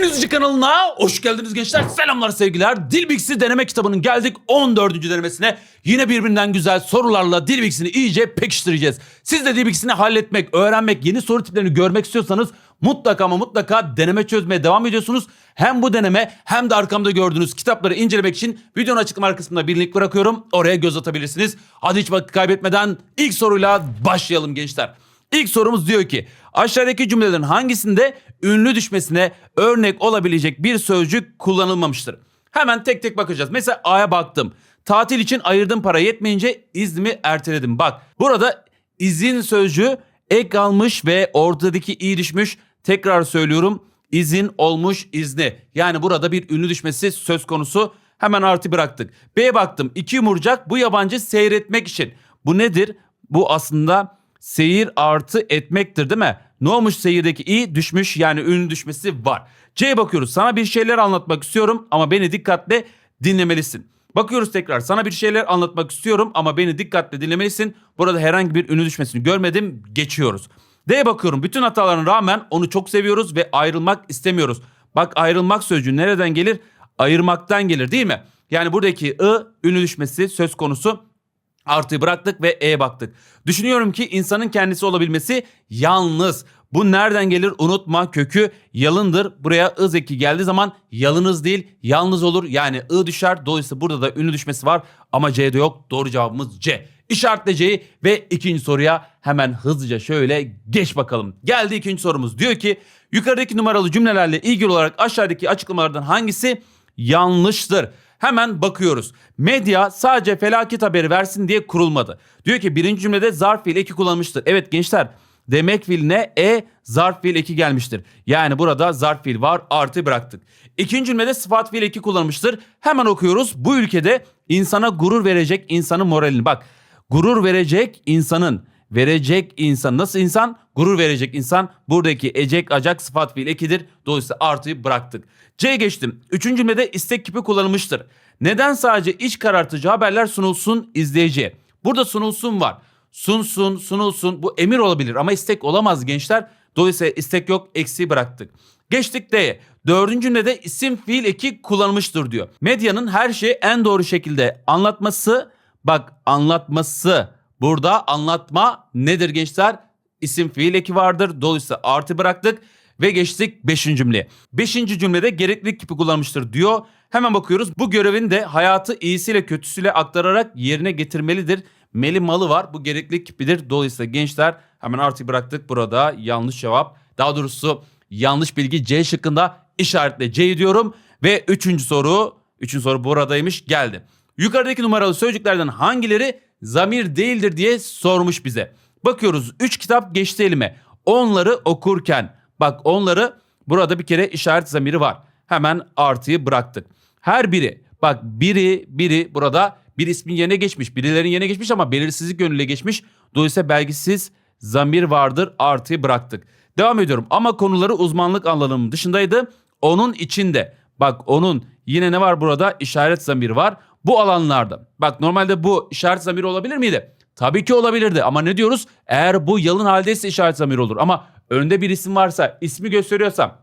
Denizci kanalına hoş geldiniz gençler. Selamlar sevgiler. Dilbix'i deneme kitabının geldik 14. denemesine. Yine birbirinden güzel sorularla Dilbix'ini iyice pekiştireceğiz. Siz de Dilbix'ini halletmek, öğrenmek, yeni soru tiplerini görmek istiyorsanız mutlaka ama mutlaka deneme çözmeye devam ediyorsunuz. Hem bu deneme hem de arkamda gördüğünüz kitapları incelemek için videonun açıklama kısmında bir link bırakıyorum. Oraya göz atabilirsiniz. Hadi hiç vakit kaybetmeden ilk soruyla başlayalım gençler. İlk sorumuz diyor ki aşağıdaki cümlelerin hangisinde ünlü düşmesine örnek olabilecek bir sözcük kullanılmamıştır? Hemen tek tek bakacağız. Mesela A'ya baktım. Tatil için ayırdığım para yetmeyince iznimi erteledim. Bak burada izin sözcüğü ek almış ve ortadaki i düşmüş. Tekrar söylüyorum izin olmuş izni. Yani burada bir ünlü düşmesi söz konusu. Hemen artı bıraktık. B'ye baktım. İki yumurcak bu yabancı seyretmek için. Bu nedir? Bu aslında seyir artı etmektir değil mi? Ne olmuş seyirdeki i düşmüş yani ünlü düşmesi var. C'ye bakıyoruz. Sana bir şeyler anlatmak istiyorum ama beni dikkatle dinlemelisin. Bakıyoruz tekrar. Sana bir şeyler anlatmak istiyorum ama beni dikkatle dinlemelisin. Burada herhangi bir ünlü düşmesini görmedim. Geçiyoruz. D'ye bakıyorum. Bütün hatalarına rağmen onu çok seviyoruz ve ayrılmak istemiyoruz. Bak ayrılmak sözcüğü nereden gelir? Ayırmaktan gelir değil mi? Yani buradaki ı ünlü düşmesi söz konusu. Artıyı bıraktık ve E'ye baktık. Düşünüyorum ki insanın kendisi olabilmesi yalnız. Bu nereden gelir unutma kökü yalındır. Buraya ı zeki geldiği zaman yalınız değil yalnız olur. Yani ı düşer. Dolayısıyla burada da ünlü düşmesi var ama C'de yok. Doğru cevabımız C. İşaretle C'yi ve ikinci soruya hemen hızlıca şöyle geç bakalım. Geldi ikinci sorumuz. Diyor ki yukarıdaki numaralı cümlelerle ilgili olarak aşağıdaki açıklamalardan hangisi yanlıştır? Hemen bakıyoruz. Medya sadece felaket haberi versin diye kurulmadı. Diyor ki birinci cümlede zarf fiil eki kullanmıştır. Evet gençler demek fiiline e zarf fiil eki gelmiştir. Yani burada zarf fiil var artı bıraktık. İkinci cümlede sıfat fiil eki kullanmıştır. Hemen okuyoruz. Bu ülkede insana gurur verecek insanın moralini. Bak gurur verecek insanın verecek insan nasıl insan? Gurur verecek insan. Buradaki ecek acak sıfat fiil ekidir. Dolayısıyla artıyı bıraktık. C geçtim. Üçüncü cümlede istek kipi kullanılmıştır. Neden sadece iç karartıcı haberler sunulsun izleyiciye? Burada sunulsun var. Sunsun, sunulsun bu emir olabilir ama istek olamaz gençler. Dolayısıyla istek yok eksiği bıraktık. Geçtik D'ye. Dördüncü cümlede isim fiil eki kullanılmıştır diyor. Medyanın her şeyi en doğru şekilde anlatması bak anlatması burada anlatma nedir gençler? İsim fiil eki vardır. Dolayısıyla artı bıraktık ve geçtik 5. cümleye. 5. cümlede gereklilik kipi kullanmıştır diyor. Hemen bakıyoruz. Bu görevin de hayatı iyisiyle kötüsüyle aktararak yerine getirmelidir. Meli malı var. Bu gereklilik kipidir. Dolayısıyla gençler hemen artı bıraktık. Burada yanlış cevap. Daha doğrusu yanlış bilgi C şıkkında işaretle C diyorum. Ve üçüncü soru, üçüncü soru buradaymış geldi. Yukarıdaki numaralı sözcüklerden hangileri zamir değildir diye sormuş bize. Bakıyoruz 3 kitap geçti elime. Onları okurken bak onları burada bir kere işaret zamiri var. Hemen artıyı bıraktık. Her biri bak biri biri burada bir ismin yerine geçmiş. Birilerin yerine geçmiş ama belirsizlik yönüyle geçmiş. Dolayısıyla belgisiz zamir vardır artıyı bıraktık. Devam ediyorum ama konuları uzmanlık alanının dışındaydı. Onun içinde bak onun yine ne var burada işaret zamir var. Bu alanlarda bak normalde bu işaret zamiri olabilir miydi? Tabii ki olabilirdi ama ne diyoruz? Eğer bu yalın haldeyse işaret zamiri olur. Ama önde bir isim varsa ismi gösteriyorsam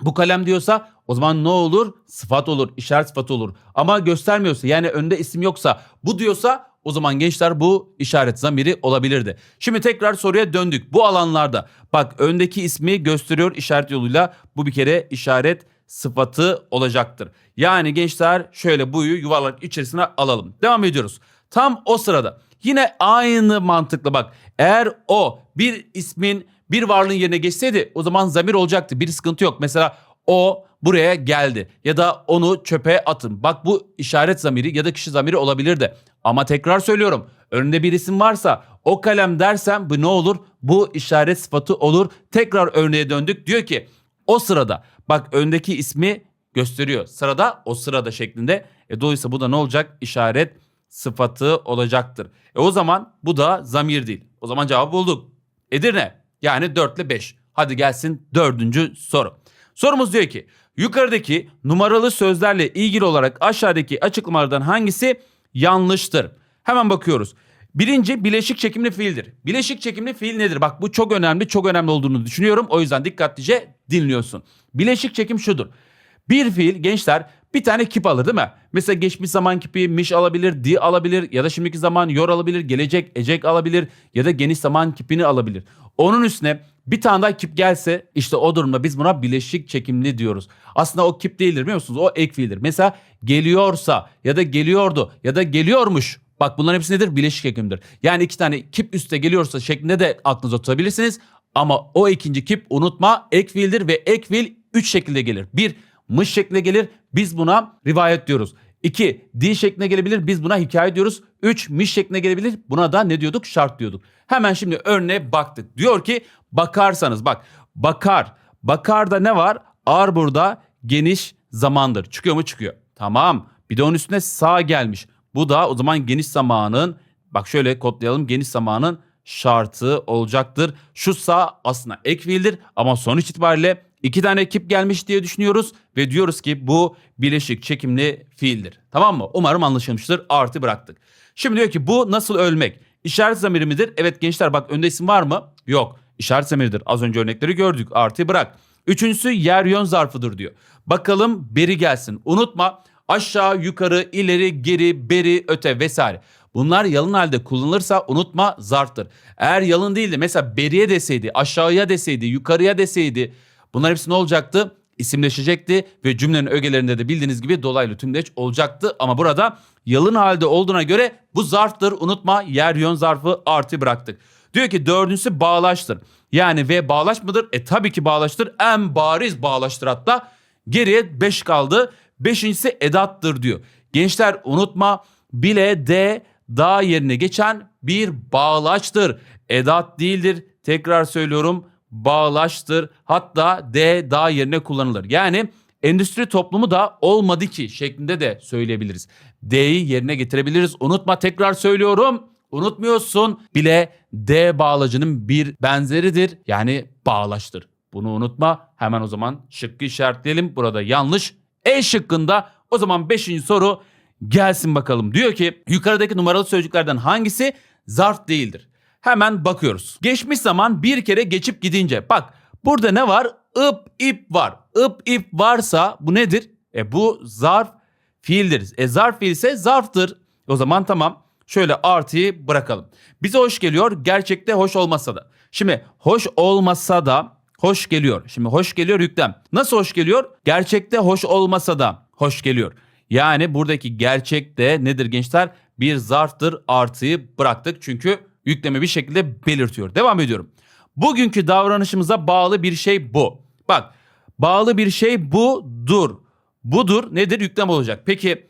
bu kalem diyorsa o zaman ne olur? Sıfat olur, işaret sıfatı olur. Ama göstermiyorsa yani önde isim yoksa bu diyorsa o zaman gençler bu işaret zamiri olabilirdi. Şimdi tekrar soruya döndük. Bu alanlarda bak öndeki ismi gösteriyor işaret yoluyla bu bir kere işaret sıfatı olacaktır. Yani gençler şöyle buyu yuvarlak içerisine alalım. Devam ediyoruz. Tam o sırada yine aynı mantıkla bak eğer o bir ismin bir varlığın yerine geçseydi o zaman zamir olacaktı. Bir sıkıntı yok. Mesela o buraya geldi ya da onu çöpe atın. Bak bu işaret zamiri ya da kişi zamiri olabilirdi. Ama tekrar söylüyorum önünde bir isim varsa o kalem dersem bu ne olur? Bu işaret sıfatı olur. Tekrar örneğe döndük. Diyor ki o sırada bak öndeki ismi gösteriyor. Sırada o sırada şeklinde. E, dolayısıyla bu da ne olacak? İşaret sıfatı olacaktır. E o zaman bu da zamir değil. O zaman cevabı bulduk. Edirne yani 4 ile 5. Hadi gelsin dördüncü soru. Sorumuz diyor ki yukarıdaki numaralı sözlerle ilgili olarak aşağıdaki açıklamalardan hangisi yanlıştır? Hemen bakıyoruz. Birinci bileşik çekimli fiildir. Bileşik çekimli fiil nedir? Bak bu çok önemli, çok önemli olduğunu düşünüyorum. O yüzden dikkatlice dinliyorsun. Bileşik çekim şudur. Bir fiil gençler bir tane kip alır değil mi? Mesela geçmiş zaman kipi miş alabilir, di alabilir ya da şimdiki zaman yor alabilir, gelecek ecek alabilir ya da geniş zaman kipini alabilir. Onun üstüne bir tane daha kip gelse işte o durumda biz buna bileşik çekimli diyoruz. Aslında o kip değildir biliyor musunuz? O ek fiildir. Mesela geliyorsa ya da geliyordu ya da geliyormuş. Bak bunların hepsi nedir? Bileşik çekimdir. Yani iki tane kip üste geliyorsa şeklinde de aklınıza tutabilirsiniz. Ama o ikinci kip unutma ek fiildir ve ek fiil üç şekilde gelir. Bir mış şeklinde gelir. Biz buna rivayet diyoruz. 2. Di şeklinde gelebilir. Biz buna hikaye diyoruz. 3. Miş şeklinde gelebilir. Buna da ne diyorduk? Şart diyorduk. Hemen şimdi örneğe baktık. Diyor ki bakarsanız bak bakar. Bakarda ne var? Ar burada geniş zamandır. Çıkıyor mu? Çıkıyor. Tamam. Bir de onun üstüne sağ gelmiş. Bu da o zaman geniş zamanın bak şöyle kodlayalım. Geniş zamanın şartı olacaktır. Şu sağ aslında ek fiildir ama sonuç itibariyle iki tane ekip gelmiş diye düşünüyoruz ve diyoruz ki bu bileşik çekimli fiildir. Tamam mı? Umarım anlaşılmıştır. Artı bıraktık. Şimdi diyor ki bu nasıl ölmek? İşaret zamiri midir? Evet gençler bak önde isim var mı? Yok. İşaret zamiridir. Az önce örnekleri gördük. Artı bırak. Üçüncüsü yer yön zarfıdır diyor. Bakalım beri gelsin. Unutma aşağı, yukarı, ileri, geri, beri, öte vesaire. Bunlar yalın halde kullanılırsa unutma zarftır. Eğer yalın değildi mesela beriye deseydi, aşağıya deseydi, yukarıya deseydi bunlar hepsi ne olacaktı? İsimleşecekti ve cümlenin ögelerinde de bildiğiniz gibi dolaylı tümleç olacaktı. Ama burada yalın halde olduğuna göre bu zarftır. Unutma yer yön zarfı artı bıraktık. Diyor ki dördüncüsü bağlaçtır. Yani ve bağlaç mıdır? E tabii ki bağlaçtır. En bariz bağlaçtır hatta. Geriye 5 kaldı. Beşincisi edattır diyor. Gençler unutma bile de da yerine geçen bir bağlaçtır. Edat değildir. Tekrar söylüyorum bağlaçtır. Hatta de da yerine kullanılır. Yani endüstri toplumu da olmadı ki şeklinde de söyleyebiliriz. D'yi yerine getirebiliriz. Unutma tekrar söylüyorum. Unutmuyorsun bile D bağlacının bir benzeridir. Yani bağlaçtır. Bunu unutma. Hemen o zaman şıkkı işaretleyelim. Burada yanlış. E şıkkında o zaman 5. soru gelsin bakalım. Diyor ki yukarıdaki numaralı sözcüklerden hangisi zarf değildir? Hemen bakıyoruz. Geçmiş zaman bir kere geçip gidince. Bak burada ne var? ıp ip var. ıp ip varsa bu nedir? E bu zarf fiildir. E zarf fiil ise zarftır. O zaman tamam. Şöyle artıyı bırakalım. Bize hoş geliyor. Gerçekte hoş olmasa da. Şimdi hoş olmasa da hoş geliyor. Şimdi hoş geliyor yüklem. Nasıl hoş geliyor? Gerçekte hoş olmasa da hoş geliyor. Yani buradaki gerçekte nedir gençler? Bir zarftır artıyı bıraktık. Çünkü yükleme bir şekilde belirtiyor. Devam ediyorum. Bugünkü davranışımıza bağlı bir şey bu. Bak bağlı bir şey budur. Budur nedir? Yüklem olacak. Peki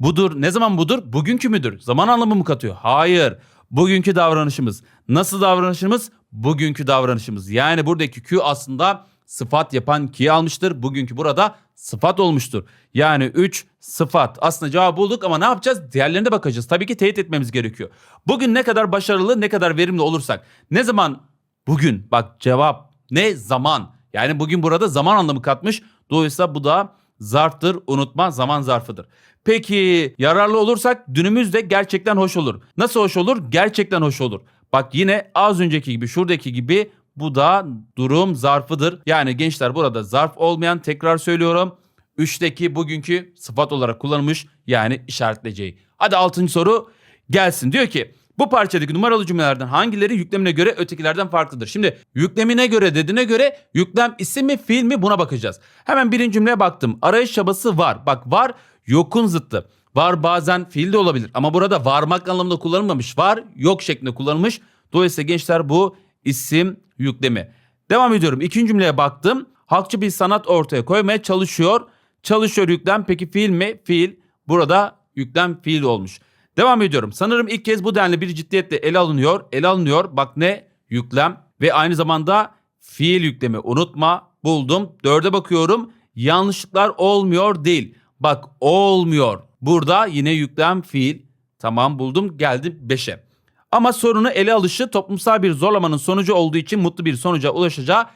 budur ne zaman budur? Bugünkü müdür? Zaman anlamı mı katıyor? Hayır. Bugünkü davranışımız. Nasıl davranışımız? Bugünkü davranışımız. Yani buradaki Q aslında sıfat yapan ki almıştır. Bugünkü burada sıfat olmuştur. Yani 3 sıfat. Aslında cevabı bulduk ama ne yapacağız? Diğerlerine bakacağız. Tabii ki teyit etmemiz gerekiyor. Bugün ne kadar başarılı, ne kadar verimli olursak. Ne zaman? Bugün. Bak cevap ne zaman? Yani bugün burada zaman anlamı katmış. Dolayısıyla bu da zarftır. Unutma zaman zarfıdır. Peki yararlı olursak dünümüz de gerçekten hoş olur. Nasıl hoş olur? Gerçekten hoş olur. Bak yine az önceki gibi şuradaki gibi bu da durum zarfıdır. Yani gençler burada zarf olmayan tekrar söylüyorum. 3'teki bugünkü sıfat olarak kullanılmış yani işaretleyeceği. Hadi 6. soru gelsin. Diyor ki bu parçadaki numaralı cümlelerden hangileri yüklemine göre ötekilerden farklıdır? Şimdi yüklemine göre dediğine göre yüklem isim mi fiil mi buna bakacağız. Hemen birinci cümleye baktım. Arayış çabası var. Bak var yokun zıttı. Var bazen fiil de olabilir ama burada varmak anlamında kullanılmamış. Var yok şeklinde kullanılmış. Dolayısıyla gençler bu isim yüklemi. Devam ediyorum. İkinci cümleye baktım. Halkçı bir sanat ortaya koymaya çalışıyor. Çalışıyor yüklem. Peki fiil mi? Fiil. Burada yüklem fiil olmuş. Devam ediyorum. Sanırım ilk kez bu denli bir ciddiyetle ele alınıyor. Ele alınıyor. Bak ne? Yüklem ve aynı zamanda fiil yüklemi. Unutma. Buldum. Dörde bakıyorum. Yanlışlıklar olmuyor değil. Bak olmuyor. Burada yine yüklem fiil. Tamam buldum. Geldim 5'e. Ama sorunu ele alışı toplumsal bir zorlamanın sonucu olduğu için mutlu bir sonuca ulaşacağı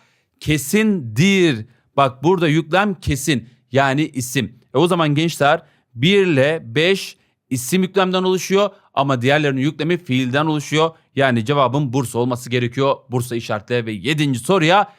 kesindir. Bak burada yüklem kesin yani isim. E o zaman gençler 1 ile 5 isim yüklemden oluşuyor ama diğerlerinin yüklemi fiilden oluşuyor. Yani cevabın Bursa olması gerekiyor. Bursa işaretle ve 7. soruya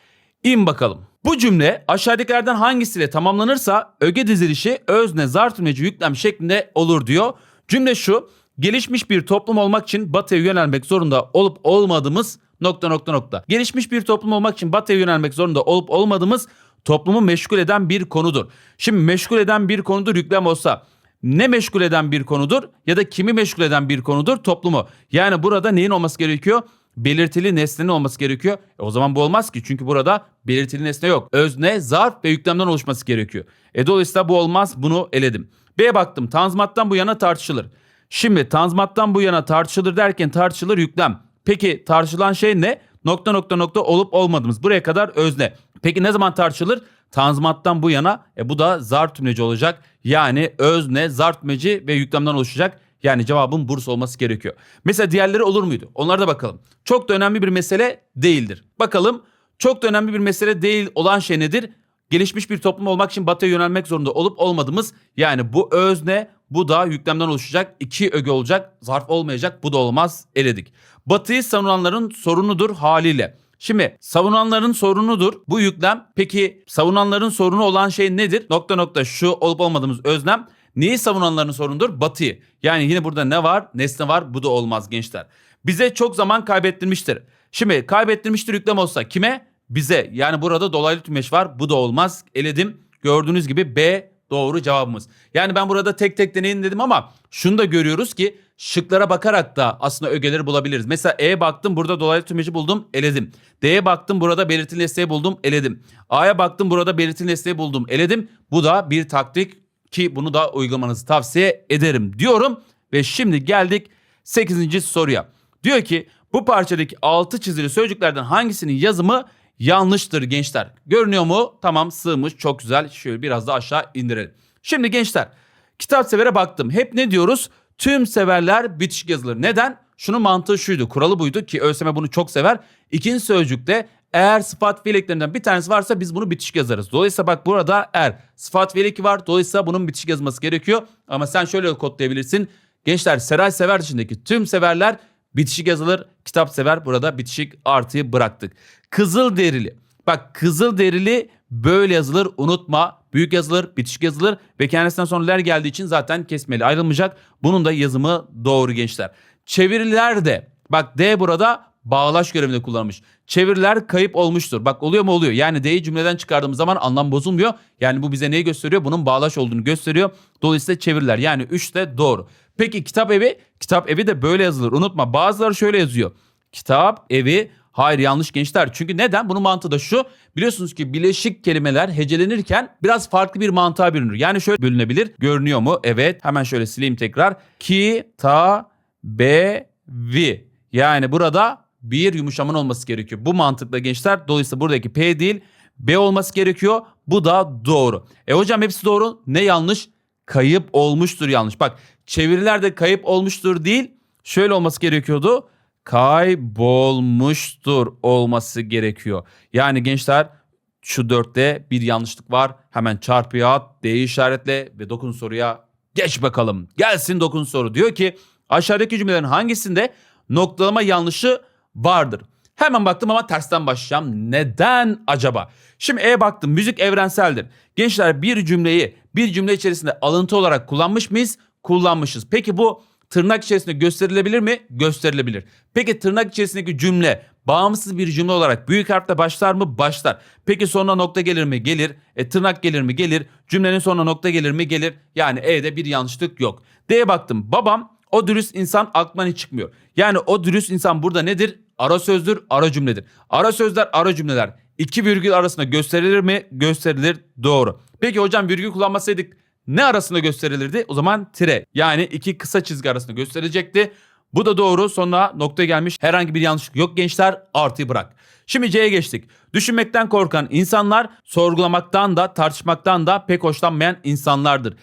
in bakalım. Bu cümle aşağıdakilerden hangisiyle tamamlanırsa öge dizilişi özne zar tümleci yüklem şeklinde olur diyor. Cümle şu. Gelişmiş bir toplum olmak için batıya yönelmek zorunda olup olmadığımız nokta nokta nokta. Gelişmiş bir toplum olmak için batıya yönelmek zorunda olup olmadığımız toplumu meşgul eden bir konudur. Şimdi meşgul eden bir konudur yüklem olsa ne meşgul eden bir konudur ya da kimi meşgul eden bir konudur toplumu. Yani burada neyin olması gerekiyor? Belirtili nesnenin olması gerekiyor. E o zaman bu olmaz ki çünkü burada belirtili nesne yok. Özne, zarf ve yüklemden oluşması gerekiyor. E dolayısıyla bu olmaz bunu eledim. B'ye baktım tanzimattan bu yana tartışılır. Şimdi tanzimattan bu yana tartışılır derken tartışılır yüklem. Peki tartışılan şey ne? Nokta nokta nokta olup olmadığımız. Buraya kadar özne. Peki ne zaman tartışılır? Tanzimattan bu yana e bu da zar tümleci olacak. Yani özne, zar tümleci ve yüklemden oluşacak. Yani cevabın Bursa olması gerekiyor. Mesela diğerleri olur muydu? Onlara da bakalım. Çok da önemli bir mesele değildir. Bakalım çok da önemli bir mesele değil olan şey nedir? Gelişmiş bir toplum olmak için batıya yönelmek zorunda olup olmadığımız yani bu özne bu da yüklemden oluşacak. iki öge olacak. Zarf olmayacak. Bu da olmaz. Eledik. Batıyı savunanların sorunudur haliyle. Şimdi savunanların sorunudur bu yüklem. Peki savunanların sorunu olan şey nedir? Nokta nokta şu olup olmadığımız özlem. Neyi savunanların sorunudur? Batıyı. Yani yine burada ne var? Nesne var. Bu da olmaz gençler. Bize çok zaman kaybettirmiştir. Şimdi kaybettirmiştir yüklem olsa kime? Bize. Yani burada dolaylı tümeş var. Bu da olmaz. Eledim. Gördüğünüz gibi B doğru cevabımız. Yani ben burada tek tek deneyin dedim ama şunu da görüyoruz ki şıklara bakarak da aslında ögeleri bulabiliriz. Mesela E baktım burada dolaylı tümeci buldum eledim. D'ye baktım burada belirtili nesneyi buldum eledim. A'ya baktım burada belirtili nesneyi buldum eledim. Bu da bir taktik ki bunu da uygulamanızı tavsiye ederim diyorum. Ve şimdi geldik 8. soruya. Diyor ki bu parçadaki altı çizili sözcüklerden hangisinin yazımı yanlıştır gençler. Görünüyor mu? Tamam sığmış çok güzel. Şöyle biraz da aşağı indirelim. Şimdi gençler kitap severe baktım. Hep ne diyoruz? Tüm severler bitişik yazılır. Neden? Şunun mantığı şuydu. Kuralı buydu ki ÖSYM bunu çok sever. İkinci sözcükte eğer sıfat fiil eklerinden bir tanesi varsa biz bunu bitişik yazarız. Dolayısıyla bak burada er sıfat fiil var. Dolayısıyla bunun bitişik yazması gerekiyor. Ama sen şöyle kodlayabilirsin. Gençler Seray Sever dışındaki tüm severler bitişik yazılır. Kitap sever burada bitişik artıyı bıraktık. Kızıl derili. Bak kızıl derili böyle yazılır unutma. Büyük yazılır, bitişik yazılır ve kendisinden sonra ler geldiği için zaten kesmeli ayrılmayacak. Bunun da yazımı doğru gençler. Çeviriler de bak D burada bağlaç görevinde kullanılmış. Çeviriler kayıp olmuştur. Bak oluyor mu oluyor. Yani D'yi cümleden çıkardığımız zaman anlam bozulmuyor. Yani bu bize neyi gösteriyor? Bunun bağlaç olduğunu gösteriyor. Dolayısıyla çeviriler yani 3 de doğru. Peki kitap evi? Kitap evi de böyle yazılır. Unutma bazıları şöyle yazıyor. Kitap evi Hayır yanlış gençler. Çünkü neden? Bunun mantığı da şu. Biliyorsunuz ki bileşik kelimeler hecelenirken biraz farklı bir mantığa bölünür. Yani şöyle bölünebilir. Görünüyor mu? Evet. Hemen şöyle sileyim tekrar. Ki, ta, be, vi. Yani burada bir yumuşaman olması gerekiyor. Bu mantıkla gençler. Dolayısıyla buradaki P değil B olması gerekiyor. Bu da doğru. E hocam hepsi doğru. Ne yanlış? Kayıp olmuştur yanlış. Bak çevirilerde kayıp olmuştur değil. Şöyle olması gerekiyordu. Kaybolmuştur olması gerekiyor. Yani gençler şu dörtte bir yanlışlık var. Hemen çarpıya at, D işaretle ve dokun soruya geç bakalım. Gelsin dokun soru. Diyor ki aşağıdaki cümlelerin hangisinde noktalama yanlışı vardır? Hemen baktım ama tersten başlayacağım. Neden acaba? Şimdi E baktım. Müzik evrenseldir. Gençler bir cümleyi bir cümle içerisinde alıntı olarak kullanmış mıyız? Kullanmışız. Peki bu tırnak içerisinde gösterilebilir mi? Gösterilebilir. Peki tırnak içerisindeki cümle bağımsız bir cümle olarak büyük harfle başlar mı? Başlar. Peki sonuna nokta gelir mi? Gelir. E tırnak gelir mi? Gelir. Cümlenin sonuna nokta gelir mi? Gelir. Yani E'de bir yanlışlık yok. D'ye baktım. Babam o dürüst insan aklından hiç çıkmıyor. Yani o dürüst insan burada nedir? Ara sözdür, ara cümledir. Ara sözler, ara cümleler. İki virgül arasında gösterilir mi? Gösterilir. Doğru. Peki hocam virgül kullanmasaydık ne arasında gösterilirdi? O zaman tire. Yani iki kısa çizgi arasında gösterilecekti. Bu da doğru. Sonra noktaya gelmiş. Herhangi bir yanlışlık yok gençler. Artıyı bırak. Şimdi C'ye geçtik. Düşünmekten korkan insanlar sorgulamaktan da tartışmaktan da pek hoşlanmayan insanlardır.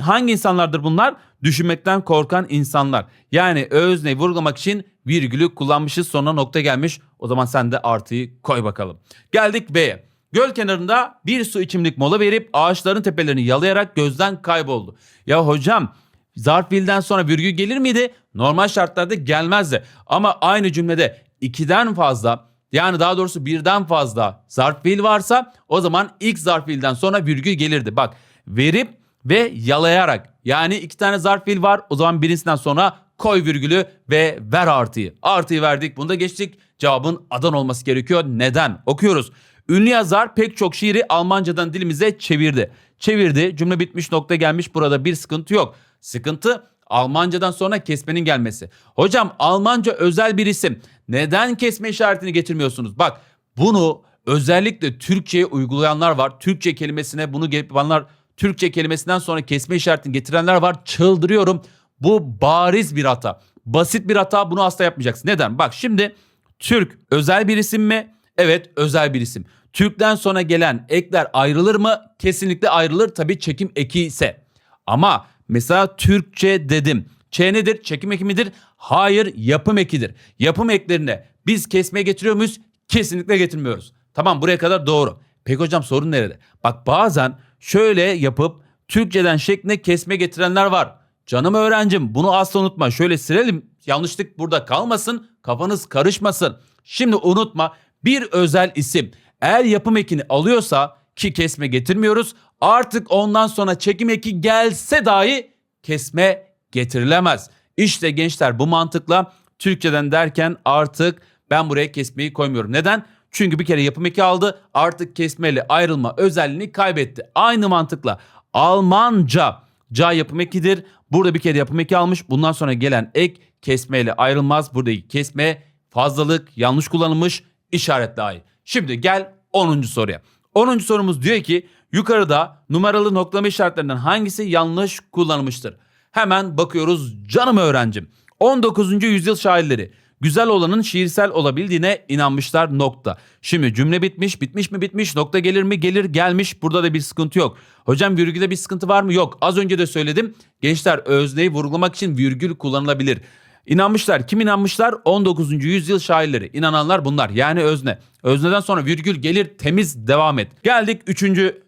Hangi insanlardır bunlar? Düşünmekten korkan insanlar. Yani özneyi vurgulamak için virgülü kullanmışız sonra nokta gelmiş. O zaman sen de artıyı koy bakalım. Geldik B'ye. Göl kenarında bir su içimlik mola verip ağaçların tepelerini yalayarak gözden kayboldu. Ya hocam zarf fiilden sonra virgül gelir miydi? Normal şartlarda gelmezdi. Ama aynı cümlede ikiden fazla yani daha doğrusu birden fazla zarf fiil varsa o zaman ilk zarf fiilden sonra virgül gelirdi. Bak verip ve yalayarak yani iki tane zarf fiil var o zaman birincisinden sonra koy virgülü ve ver artıyı. Artıyı verdik bunu da geçtik. Cevabın adan olması gerekiyor. Neden? Okuyoruz. Ünlü yazar pek çok şiiri Almancadan dilimize çevirdi. Çevirdi cümle bitmiş nokta gelmiş burada bir sıkıntı yok. Sıkıntı Almancadan sonra kesmenin gelmesi. Hocam Almanca özel bir isim. Neden kesme işaretini getirmiyorsunuz? Bak bunu özellikle Türkçe'ye uygulayanlar var. Türkçe kelimesine bunu yapanlar Türkçe kelimesinden sonra kesme işaretini getirenler var. Çıldırıyorum. Bu bariz bir hata. Basit bir hata bunu asla yapmayacaksın. Neden? Bak şimdi Türk özel bir isim mi? Evet özel bir isim. Türk'ten sonra gelen ekler ayrılır mı? Kesinlikle ayrılır tabii çekim eki ise. Ama mesela Türkçe dedim. Ç nedir? Çekim eki midir? Hayır yapım ekidir. Yapım eklerine biz kesmeye getiriyor muyuz? Kesinlikle getirmiyoruz. Tamam buraya kadar doğru. Peki hocam sorun nerede? Bak bazen şöyle yapıp Türkçeden şekline kesme getirenler var. Canım öğrencim bunu asla unutma. Şöyle silelim yanlışlık burada kalmasın kafanız karışmasın. Şimdi unutma bir özel isim eğer yapım ekini alıyorsa ki kesme getirmiyoruz artık ondan sonra çekim eki gelse dahi kesme getirilemez. İşte gençler bu mantıkla Türkçeden derken artık ben buraya kesmeyi koymuyorum. Neden? Çünkü bir kere yapım eki aldı artık kesmeyle ayrılma özelliğini kaybetti. Aynı mantıkla Almanca ca yapım ekidir. Burada bir kere yapım eki almış. Bundan sonra gelen ek kesmeyle ayrılmaz. Buradaki kesme fazlalık yanlış kullanılmış işaret dahi. Şimdi gel 10. soruya. 10. sorumuz diyor ki yukarıda numaralı noklama işaretlerinden hangisi yanlış kullanılmıştır? Hemen bakıyoruz canım öğrencim. 19. yüzyıl şairleri güzel olanın şiirsel olabildiğine inanmışlar nokta. Şimdi cümle bitmiş bitmiş mi bitmiş nokta gelir mi gelir gelmiş burada da bir sıkıntı yok. Hocam virgülde bir sıkıntı var mı yok az önce de söyledim gençler özneyi vurgulamak için virgül kullanılabilir. İnanmışlar. Kim inanmışlar? 19. yüzyıl şairleri. İnananlar bunlar. Yani özne. Özneden sonra virgül gelir temiz devam et. Geldik 3.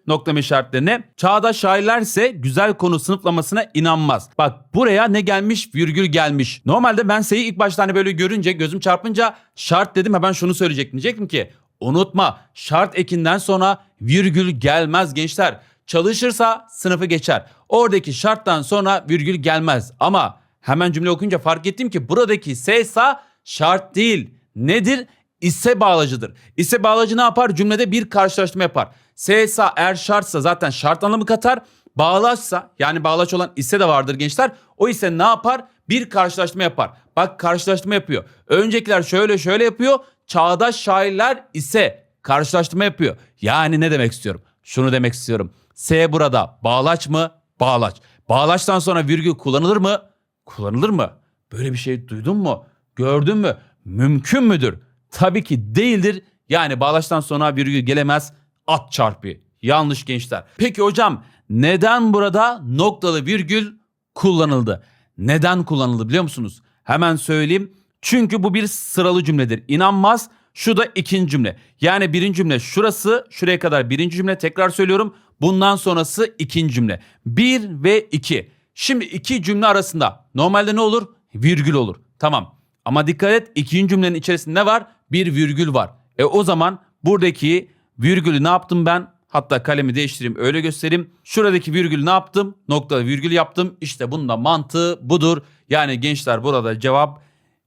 noklama işaretlerine. Çağdaş şairler ise güzel konu sınıflamasına inanmaz. Bak buraya ne gelmiş? Virgül gelmiş. Normalde ben S'yi ilk başta hani böyle görünce gözüm çarpınca şart dedim hemen şunu söyleyecektim. Diyecektim ki unutma şart ekinden sonra virgül gelmez gençler. Çalışırsa sınıfı geçer. Oradaki şarttan sonra virgül gelmez. Ama Hemen cümle okuyunca fark ettim ki buradaki sesa şart değil. Nedir? İse bağlacıdır. İse bağlacı ne yapar? Cümlede bir karşılaştırma yapar. Sesa eğer şartsa zaten şart anlamı katar. Bağlaçsa yani bağlaç olan ise de vardır gençler. O ise ne yapar? Bir karşılaştırma yapar. Bak karşılaştırma yapıyor. Öncekiler şöyle şöyle yapıyor. Çağdaş şairler ise karşılaştırma yapıyor. Yani ne demek istiyorum? Şunu demek istiyorum. S burada bağlaç mı? Bağlaç. Bağlaçtan sonra virgül kullanılır mı? Kullanılır mı? Böyle bir şey duydun mu? Gördün mü? Mümkün müdür? Tabii ki değildir. Yani bağlaçtan sonra virgül gelemez. At çarpı. Yanlış gençler. Peki hocam neden burada noktalı virgül kullanıldı? Neden kullanıldı biliyor musunuz? Hemen söyleyeyim. Çünkü bu bir sıralı cümledir. İnanmaz. Şu da ikinci cümle. Yani birinci cümle şurası şuraya kadar birinci cümle tekrar söylüyorum. Bundan sonrası ikinci cümle. Bir ve iki. Şimdi iki cümle arasında normalde ne olur? Virgül olur. Tamam. Ama dikkat et ikinci cümlenin içerisinde ne var? Bir virgül var. E o zaman buradaki virgülü ne yaptım ben? Hatta kalemi değiştireyim öyle göstereyim. Şuradaki virgülü ne yaptım? Nokta virgül yaptım. İşte bunun da mantığı budur. Yani gençler burada cevap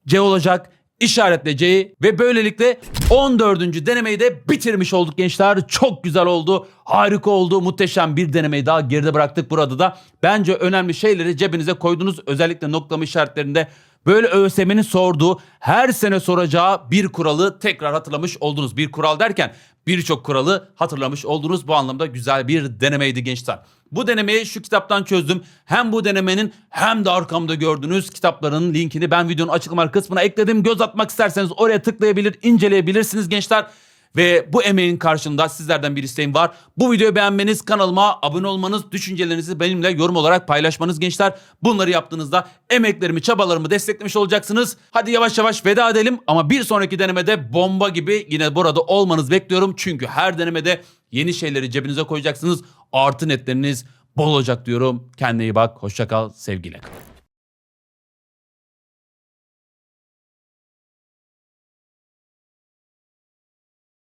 C olacak. İşaretle C'yi ve böylelikle 14. denemeyi de bitirmiş olduk gençler. Çok güzel oldu. Harika oldu. Muhteşem bir denemeyi daha geride bıraktık burada da. Bence önemli şeyleri cebinize koydunuz. Özellikle noklama işaretlerinde böyle ÖSYM'nin sorduğu her sene soracağı bir kuralı tekrar hatırlamış oldunuz. Bir kural derken birçok kuralı hatırlamış oldunuz. Bu anlamda güzel bir denemeydi gençler. Bu denemeyi şu kitaptan çözdüm. Hem bu denemenin hem de arkamda gördüğünüz kitapların linkini ben videonun açıklama kısmına ekledim. Göz atmak isterseniz oraya tıklayabilir, inceleyebilirsiniz gençler. Ve bu emeğin karşılığında sizlerden bir isteğim var. Bu videoyu beğenmeniz, kanalıma abone olmanız, düşüncelerinizi benimle yorum olarak paylaşmanız gençler. Bunları yaptığınızda emeklerimi, çabalarımı desteklemiş olacaksınız. Hadi yavaş yavaş veda edelim ama bir sonraki denemede bomba gibi yine burada olmanız bekliyorum. Çünkü her denemede yeni şeyleri cebinize koyacaksınız. Artı netleriniz bol olacak diyorum. Kendine iyi bak. Hoşça kal. Sevgiyle kal.